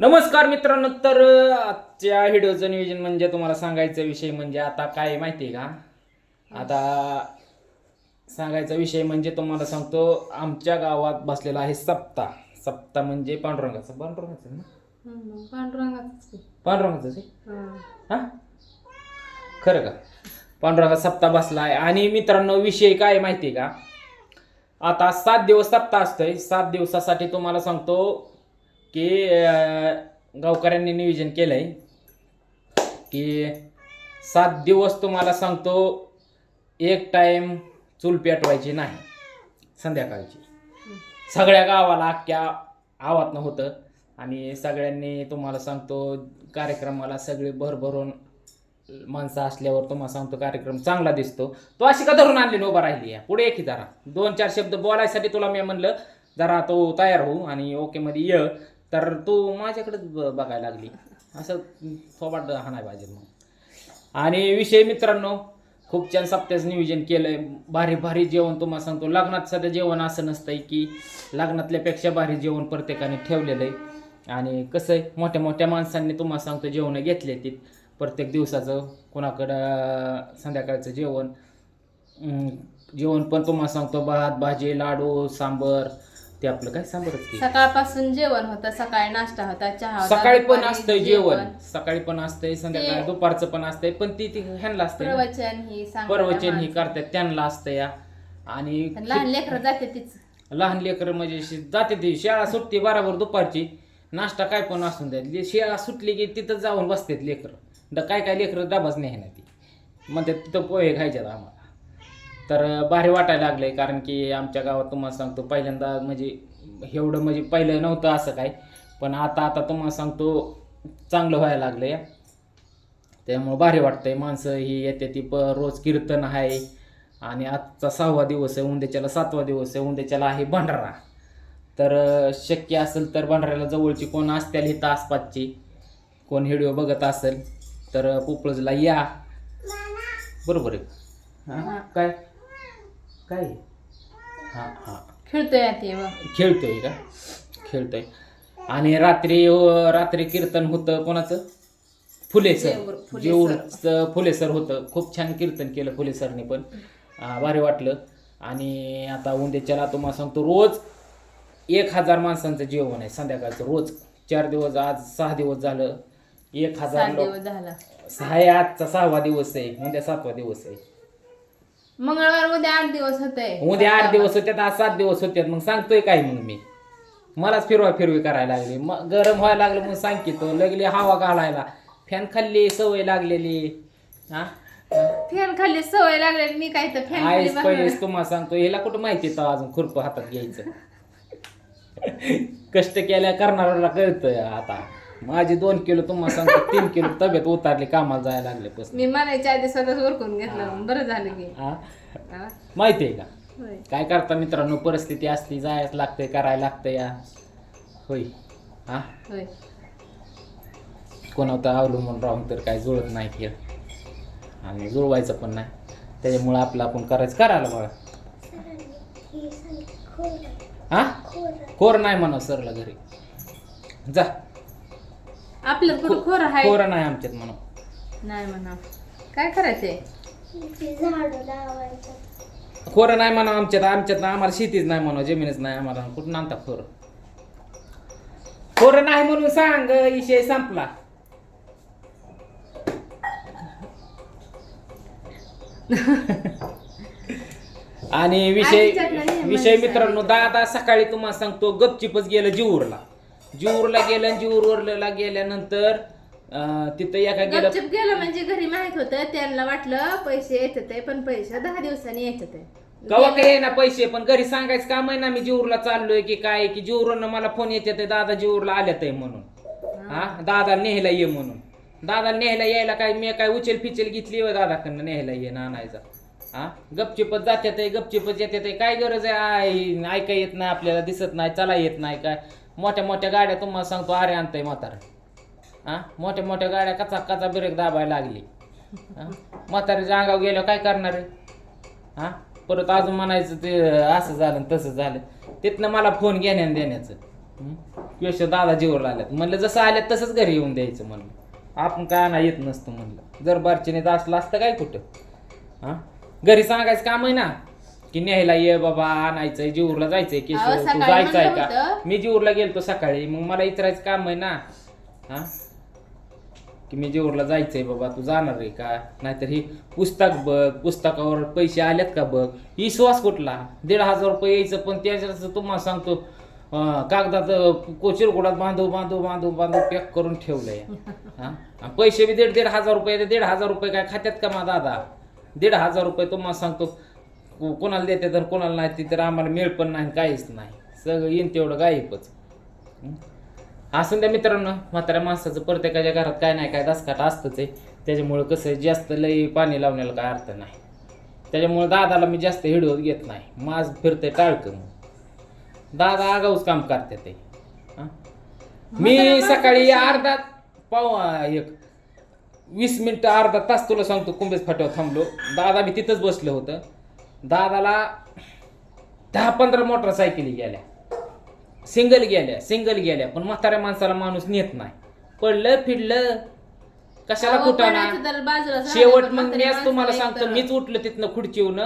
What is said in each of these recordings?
नमस्कार मित्रांनो तर आजच्या व्हिडिओचं नियोजन म्हणजे तुम्हाला सांगायचा विषय म्हणजे आता काय माहिती आहे का? आता सांगायचा विषय म्हणजे तुम्हाला सांगतो आमच्या गावात बसलेला आहे सप्ता. सप्ता म्हणजे पांडुरंगाचा. पांडुरंगाचं ना? पांडुरंगाच पांडुरंगाचं आहे? हा. खरं का? पांडुरंगा सप्ताह बसला आहे आणि मित्रांनो विषय काय माहिती आहे का? आता सात दिवस सप्ताह असतोय. सात दिवसासाठी तुम्हाला सांगतो की गावकऱ्यांनी नियोजन केलं आहे की सात दिवस तुम्हाला सांगतो एक टाईम चूल पेटवायची नाही संध्याकाळची. सगळ्या गावाला अख्ख्या आवातनं होतं आणि सगळ्यांनी तुम्हाला सांगतो कार्यक्रमाला सगळे भरभरून माणसं असल्यावर तुम्हाला सांगतो कार्यक्रम चांगला दिसतो. तो अशी का धरून आणली उभा राहिली आहे पुढे की जरा. दोन चार शब्द बोलायसाठी तुला मी म्हणलं जरा तो तयार होऊ आणि ओकेमध्ये ये. तर तू माझ्याकडेच ब- बघायला लागली. असं थोबाट हाणाय पाहिजे मग. आणि विषय मित्रांनो खूप छान सप्त्याचं नियोजन केलंय. भारी भारी जेवण तुम्हाला सांगतो. लग्नात सध्या जेवण असं नसतंय की लग्नातल्यापेक्षा भारी जेवण प्रत्येकाने ठेवलेलं आहे. आणि कसं आहे मोठ्या मोठ्या माणसांनी तुम्हाला सांगतो जेवणं घेतले ती प्रत्येक दिवसाचं कोणाकडं संध्याकाळचं जेवण अं, जेवण पण तुम्हाला सांगतो. भात भाजी लाडू सांबर ते आपलं काय की? सकाळपासून जेवण होतं सकाळी नाश्ता होता चहा होता सकाळी पण दुपारी असतंय जेवण. सकाळी पण असतंय संध्याकाळी ते- दुपारचं पण असतंय पण ती ती ह्यांना असतंय ना. प्रवचन ही प्रवचन ही माणसं. करतात त्यांना असतं या. आणि आणि लहान लेकरं जाते तीच. लहान लेकरं म्हणजे शि- जाते ती. शाळा सुटते बराबर दुपारची नाश्ता काय पण असून द्या ले- शाळा सुटली की तिथं जाऊन बसतात लेकरं. काय काय लेकरं डबाच नाही ना ती. म्हणतात तिथं पोहे खायच्यात आम्हाला. तर भारी वाटायला लागलंय. कारण की आमच्या गावात तुम्हाला सांगतो पहिल्यांदा म्हणजे एवढं म्हणजे पहिलं नव्हतं असं काय पण आता आता तुम्हाला सांगतो चांगलं व्हायला लागलंय. त्यामुळं भारी वाटतंय. माणसं ही येते ती प रोज कीर्तन आहे. आणि आजचा सहावा दिवस आहे उद्याच्याला सातवा दिवस आहे उद्याच्याला आहे भंडारा. तर शक्य असेल तर भंडाऱ्याला जवळची कोण असतील इथं आसपासची. कोण व्हिडिओ बघत असेल तर पोपळजला या. बरोबर आहे. हां. काय? काय? हां हां. खेळतोय. खेळतोय का? खेळतोय. आणि रात्री अं, रात्री कीर्तन होतं कोणाचं? फुले सर. फुले जेऊरचं फुले सर होतं. खूप छान कीर्तन केलं फुले सरने पण. भारी वाटलं. आणि आता उद्याच्याला तुम्हाला सांगतो रोज एक हजार माणसांचं जेवण आहे संध्याकाळचं. रोज चार दिवस आज सहा दिवस झालं. एक हजार सात लोक दिवस झाला. सहा आहे आजचा सहावा दिवस आहे. उद्या सातवा दिवस आहे. मंगळवार उद्या आठ दिवस होते. उद्या आठ दिवस होत्यात आज सात दिवस होत्यात मग सांगतोय काय मग मी? मलाच फिरवा फिरवी करायला लागली. मग गरम व्हायला लागलं मग सांग की तो लगली हवा घालायला. फॅन खाल्ली सवय लागलेली. हा? फॅन खाल्ली सवय लागली मी काय तर फॅन खाली आईस. पैस तुम्हाला सांगतो ह्याला कुठं माहिती तर अजून खुरप हातात घ्यायचं? कष्ट केल्या करणाऱ्याला कळतंय आता. माझी दोन किलो तुम्हाला सांगतो तीन किलो तब्येत उतारली कामाला जायला लागले पासून मी म्हणायच्या आधी स्वतःच ओरकून घेतलं बरं झालं की. हा? हा? माहिती आहे का? होय. काय करता मित्रांनो परिस्थिती असती जायच लागतंय करायला लागतंय या होय. हा? होय. कोणावर अवलंबून राहून तर काय जुळत नाही खेळ आणि जुळवायचं पण नाही. त्याच्यामुळं आपलं आपण करायचं. करायला बघा हा खोर. नाही म्हणा सरला घरी. जा. आपलं कुठं खोर आहे खोर नाही आमच्यात म्हणा नाही म्हणा. काय करायचंय? खोरं नाही म्हणा आमच्यात. आमच्यात आम्हाला शेतीच नाही म्हणा. जमीनच नाही आम्हाला. कुठून आणता खोरं? खोरं नाही म्हणून सांग विषय संपला. आणि विषय नाही, विषय मित्रांनो दादा सकाळी तुम्हाला सांगतो गपचिपच गेलं जीवूरला. जीवूरला गेलं आणि जीवूरला गेल्यानंतर अं, तिथं एका गेलं गपचूप गेलं म्हणजे घरी माहीत होतं त्यांना वाटलं पैसे येत होते पण पैसे दहा दिवसांनी येत होते कवा काय ना पैसे पण घरी सांगायचं काम आहे ना मी जीवूरला चाललोय की काय की जीवूरनं मला फोन येते ते दादा जीवूरला आल्यात आहे म्हणून. हा. दादा नेहला ये म्हणून. दादा नेहला यायला काय मी काय उचल फिचल घेतली होय दादाकडनं नेहला ये ना आणायचा हा? गपचिपत जात्यात आहे गपचिपत येतात आहे. काय गरज आहे? आय- ऐका येत नाही आपल्याला दिसत नाही चला येत नाही काय? मोठ्या मोठ्या गाड्या तुम्हाला सांगतो अरे आणतंय म्हातारा. हां मोठ्या मोठ्या गाड्या कचा कचा ब्रेक दाबायला लागली. म्हातारीच्या अंगावर गेल्यावर काय करणार आहे? हां परत अजून म्हणायचं ते असं झालं तसं झालं. तिथनं मला फोन घेण्या देण्याचं. क्वेश्चन दादा जीवर आल्यात. म्हणलं जसं आल्यात तसंच घरी येऊन द्यायचं म्हणलं. आपण काय आणा येत नसतं म्हणलं. जर बारचीने असलं असतं काय कुठं? हां घरी सांगायचं काम आहे ना? की न्यायला ये बाबा आणायचंय जीवरला जायचंय केशव अहो, तू सकाळी जायचं आहे म्हणलं का? होतं. मी जीवरला गेलतो सकाळी मग मला इतरायचं काम आहे ना. हा? की मी जेवरला जायचंय बाबा तू जाणार आहे का? नाहीतर ही पुस्तक बघ पुस्तकावर पैसे आलेत का बघ? ही श्वास कुठला? दीड हजार रुपये यायचं पण त्याच्यात तुम्हाला सांगतो अं, कागदात कोचिरगुडात बांधू बांधू बांधू बांधू पॅक करून ठेवलंय. हा? आणि पैसे बी दीड दीड हजार रुपये ते दीड हजार रुपये काय खात्यात का मा दादा? दीड हजार रुपये तुम्हाला सांगतो. को- कोणाला देते तर कोणाला नाही ते तर आम्हाला मिळ पण नाही काहीच नाही. सगळं येईन तेवढं गायबच. हं? असून द्या मित्रांनो म्हाताऱ्या माणसाचं प्रत्येकाच्या घरात काय नाही काय दसकाट असतंच आहे. त्याच्यामुळं कसं जास्त लई पाणी लावण्याला काय अर्थ नाही. त्याच्यामुळं दादाला मी जास्त हिडवत घेत नाही. माझ फिरतंय टाळकं मग दादा आगाऊच काम करते ते. हं? मी सकाळी अर्धा पाव एक वीस मिनिटं अर्धा तास तुला सांगतो कुंभेच फाट्यावर थांबलो. दादा बी तिथंच बसलं होतं. दादाला दहा पंधरा मोटरसायकली गेल्या. सिंगल गेल्या सिंगल गेल्या. पण म्हाताऱ्या माणसाला माणूस नेत नाही. पडलं फिरलं. कशाला झालं, शेवट मग म्हातारी मीच तुम्हाला सांगतो मीच उठलो तिथनं खुर्चीवरून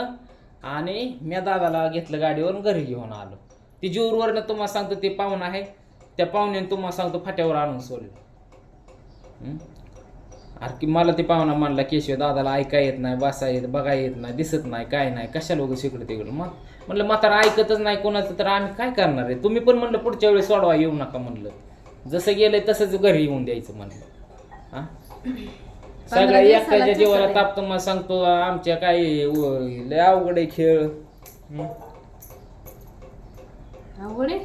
आणि मी दादाला घेतलं गाडीवरून घरी घेऊन आलो. ती जीवरवरनं तुम्हाला सांगतो ते पाहुण आहे. त्या पाहुण्याने तुम्हाला सांगतो फाट्यावर आणून सोडलं? अरे की मला ते पाहुणा म्हणला केशव दादाला ऐका येत नाही बसा येत बघा येत नाही दिसत नाही काय नाही कशा लोक शिकडं तिकडं? मग म्हणलं म्हातारा ऐकतच नाही कोणाचं तर आम्ही काय करणार आहे? तुम्ही पण म्हणलं पुढच्या वेळेस सोडवा येऊ नका म्हणलं. जसं गेलंय तसंच घरी येऊन द्यायचं म्हणलं. हा? सगळ्या एकट्याच्या जीवाला. तापतं मग सांगतो आमच्या काय लय अवघड आहे खेळ. हं? अवघड आहे.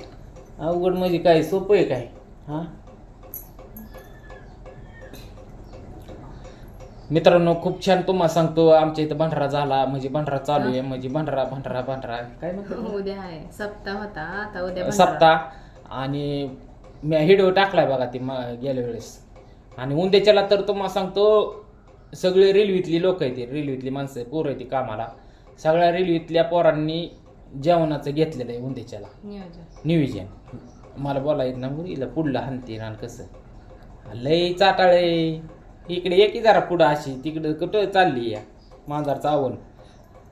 अवघड म्हणजे काय सोपं आहे काय? हा? मित्रांनो खूप छान तुम्हाला सांगतो आमच्या इथं भंडारा झाला म्हणजे भंडारा चालू आहे म्हणजे भंडारा भंडारा भंडारा. काय म्हणतो? उद्या आहे. सप्ताह होता आता उद्या. सप्ताह. आणि मी हिडिओ टाकलाय बघा ती म- गेल्या वेळेस. आणि उंदेच्याला तर तुम्हाला सांगतो सगळे रेल्वेतली लोक आहेत रेल्वेतली माणसं पोरं आहेत कामाला. सगळ्या रेल्वेतल्या पोरांनी जेवणाचं घेतलेलं आहे उंदेच्याला नियोजन. मला बोला येत ना मुलीला पुढला हानते ना कसं? लय चाटाळे. इकडे ये की जरा पुढं अशी तिकडं कुठं चालली या? मांजार चावण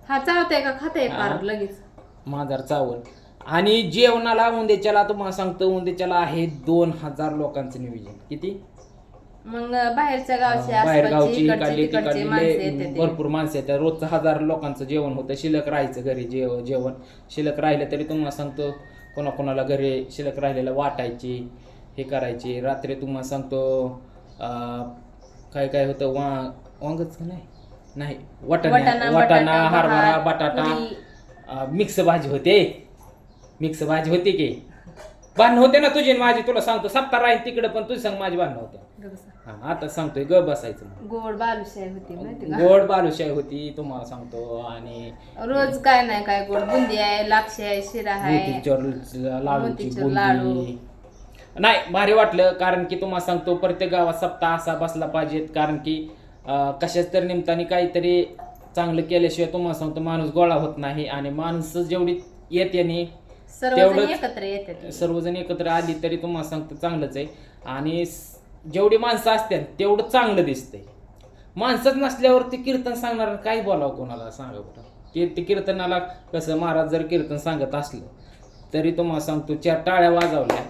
हा चावतंय का? खाते. पार लगेच. मांजार चावण आणि जेवणाला उंदेच्याला तुम्हाला सांगतो उंदेच्याला आहे दोन हजार लोकांचं नियोजन. किती? मग बाहेरच्या गावचे बाहेर आसपासचे, गावची इकडचे, तिकडचे माणसं. भरपूर माणसं येतात. रोजचं हजार लोकांचं जेवण होतं. शिल्लक राहायचं घरी जेव जेवण. शिल्लक राहिलं तरी तुम्हाला सांगतो कोणाकोणाला घरी शिल्लक राहिलेलं वाटायची हे करायची. रात्री तुम्हाला सांगतो अं, काय काय होतं? वा वांगच नाही? नाही. वाटाणा. वाटाणा, हरभरा बटाटा. मिक्स भाजी होते. मिक्स भाजी होती की? भांडणं होते ना तुझी माझी? तुला सांगतो सप्ताह राहील तिकडे पण तुझी सांग माझी भांडणं होते. हा आता सांगतोय ग बसायचं. गोड बालुशाही होती गोड बालुशाही होती तुम्हाला सांगतो आणि रोज काय नाही काय गोड बुंदी आहे लापशी आहे शिरा आहे लाडूची लाडू. नाही भारी वाटलं कारण की तुम्हाला सांगतो प्रत्येक गावात सप्ताह असा बसला पाहिजेत कारण की कशाच तरी निमित्ताने काहीतरी चांगलं केल्याशिवाय तुम्हाला सांगतो माणूस गोळा होत नाही आणि माणसं जेवढी येत्याने सर्वजण एकत्र येतात. सर्वजण एकत्र आली तरी तुम्हाला सांगतो चांगलंच आहे. आणि जेवढी माणसं असतात तेवढं चांगलं दिसतंय. माणसंच नसल्यावर ते कीर्तन सांगणार काय बोलावं कोणाला सांगा बरं की ते कीर्तनाला कसं महाराज जर कीर्तन सांगत असलं तरी तुम्हाला सांगतो चार टाळ्या वाजवल्या.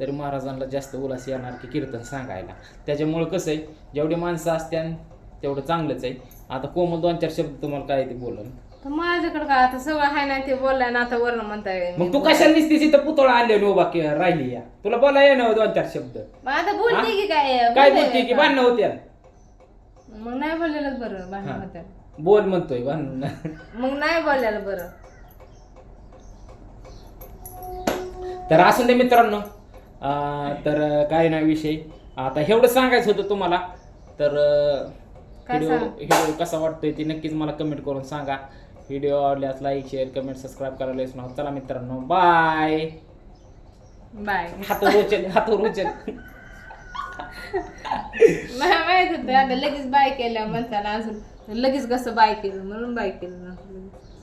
तरी महाराजांना जास्त उल्हास येणार की कीर्तन सांगायला. त्याच्यामुळं कसं आहे जेवढी माणसं असत्यान तेवढं चांगलंच आहे. आता कोमल दोन चार शब्द तुम्हाला काय ते बोलन. तर माझ्याकडे काय आता सगळं आहे ना ते बोललाय ना आता वर्ण म्हणताय. मग तू कशाला दिसतीस इथं पुतळा आणले उभा के- राहिली या? तुला बोला ये ना दोन चार शब्द. मग आता बोलते की काय? काय बोलते बोलते की का? भांडणं होत्या? मग नाही बोललेलं बरं भांडण हा. बोल म्हणतोय भांडण. मग नाही बोललेलं बरं. तर असून दे मित्रांनो अं, तर काय नाही विषय. आता एवढं सांगायचं होतं तुम्हाला तर काय व्हिडिओ सांग? व्हिडिओ कसा वाटतोय ते नक्कीच मला कमेंट करून सांगा. व्हिडिओ आवडल्यास लाईक शेअर कमेंट सबस्क्राईब करायला विसरू नका. चला मित्रांनो बाय बाय हात रोचल हात मला माहीत होतं आता लगेच बाय केलं म्हणताना अजून लगेच कसं बाय केलं म्हणून बाय केलं.